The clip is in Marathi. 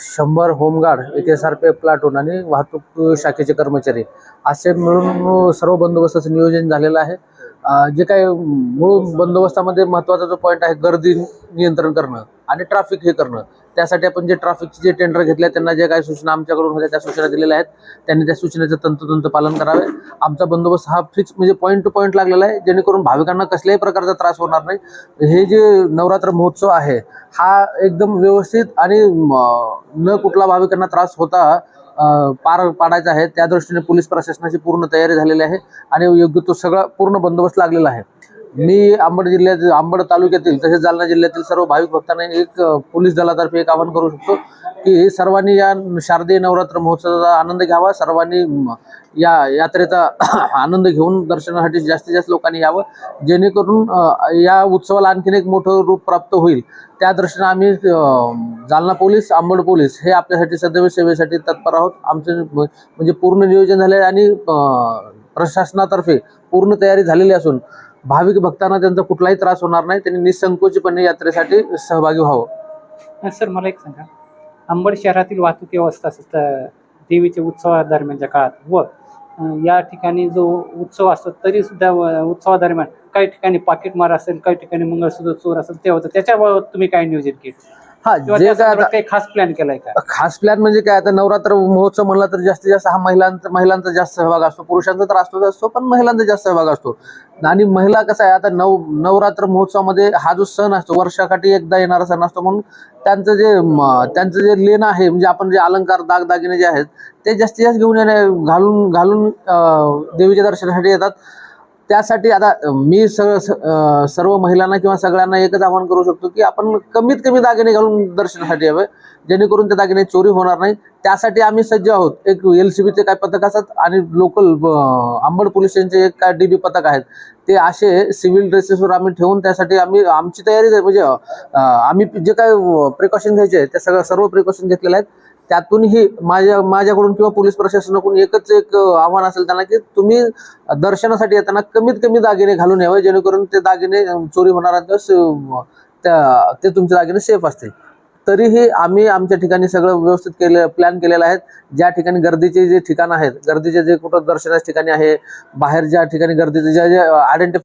शंभर होमगार्ड एक एस आर पी प्लाटून आणि वाहतूक शाखेचे कर्मचारी. असे मिळून सर्व बंदोबस्ताचं नियोजन झालेलं आहे. जे काही मूळ बंदोबस्तामध्ये महत्त्वाचा जो पॉईंट आहे गर्दी नियंत्रण करणं आणि ट्रॅफिक हे करणं. त्यासाठी आपण जे ट्रॅफिकचे जे टेंडर घेतले त्यांना जे काही सूचना आमच्याकडून होत्या त्या सूचना दिलेल्या आहेत. त्यांनी त्या सूचनेचं तंतोतंत पालन करावे. आमचा बंदोबस्त हा फिक्स म्हणजे पॉईंट टू पॉईंट लागलेला आहे. जेणेकरून भाविकांना कसल्याही प्रकारचा त्रास होणार नाही. हे जे नवरात्र महोत्सव आहे हा एकदम व्यवस्थित आणि न कुठला भाविकांना त्रास होता पार पाडायचा आहे. त्या दृष्टीने पोलीस प्रशासनाची पूर्ण तयारी झालेली आहे आणि योग्य तो सगळा पूर्ण बंदोबस्त लागलेला आहे. मी अंबड जिल्ह्यात अंबड तालुक्यातील तसेच जालना जिल्ह्यातील सर्व भाविक भक्तांना एक पोलीस दलातर्फे एक आवाहन करू शकतो की सर्वांनी या शारदीय नवरात्र महोत्सवाचा आनंद घ्यावा सर्वांनी या यात्रेचा आनंद घेऊन दर्शनासाठी जास्तीत जास्त लोकांनी यावं. जेणेकरून या उत्सवाला आणखीन एक मोठं रूप प्राप्त होईल. त्या दृष्टीने आम्ही जालना पोलीस आंबड पोलीस हे आपल्यासाठी सदैव सेवेसाठी तत्पर आहोत. आमचं म्हणजे पूर्ण नियोजन झाले आणि प्रशासनातर्फे पूर्ण तयारी झालेली असून भाविक भक्तांना त्यांचा कुठलाही त्रास होणार नाही. त्यांनी निसंकोचपणे यात्रेसाठी सहभागी व्हावं. सर मला एक सांगा. अंबड शहरातील वाहतूक व्यवस्था देवीच्या उत्सवादरम्यानच्या काळात व या ठिकाणी जो उत्सव असतो तरी सुद्धा उत्सवादरम्यान काही ठिकाणी पाकिटमार असेल काही ठिकाणी मंगळसूत्र चोर असेल ते होतं त्याच्याबाबत तुम्ही काय नियोजन केलं? हा किंवा जे काय आता काही खास प्लॅन केलाय का? खास प्लॅन म्हणजे काय आता नवरात्र महोत्सव म्हणला तर जास्तीत जास्त हा महिलांचा महिलांचा जास्त सहभाग असतो. पुरुषांचा तर असतोच असतो पण महिलांचा जास्त सहभाग असतो. आणि महिला कसा आहे आता नव नवरात्र महोत्सवामध्ये हा जो सण असतो वर्षाकाठी एकदा येणारा सण असतो म्हणून त्यांचं जे म, त्यांचं जे लेणं आहे म्हणजे आपण जे अलंकार दागदागिने जे आहेत ते जास्तीत जास्त घेऊन येणे घालून घालून अं, देवीच्या दर्शनासाठी येतात. त्यासाठी आता मी सगळं स- सर्व महिलांना किंवा सगळ्यांना एकच आवाहन करू शकतो की आपण कमीत कमी दागिने घालून दर्शनासाठी यावे जेणेकरून त्या दागिने चोरी होणार नाही. त्यासाठी आम्ही सज्ज आहोत. एक एल सी बीचे काय पथक असतात आणि लोकल आंबड पोलीस स्टेशनचे एक काय डी बी पथक आहेत. ते असे सिव्हिल ड्रेसेसवर आम्ही ठेवून त्यासाठी आम्ही आमची तयारी आहे. म्हणजे आम्ही जे काय प्रिकॉशन घ्यायचे आहे ते सगळं सर्व प्रिकॉशन घेतलेले आहेत. त्यातूनही माझ्या माझ्याकडून किंवा पोलीस प्रशासनाकडून एकच एक आव्हान असेल त्यांना की तुम्ही दर्शनासाठी येताना कमीत कमी दागिने घालून यावे जेणेकरून ते दागिने चोरी होणार तर त्या ते तुमचे दागिने सेफ असतील. तरीही आम्ही आमच्या ठिकाणी सगळं व्यवस्थित केलं प्लॅन केलेलं आहेत ज्या ठिकाणी गर्दीचे जे ठिकाण आहेत गर्दीचे जे कुठं दर्शनाच्या ठिकाणी आहे बाहेर ज्या ठिकाणी गर्दीचे ज्या जे आयडेंटिफाय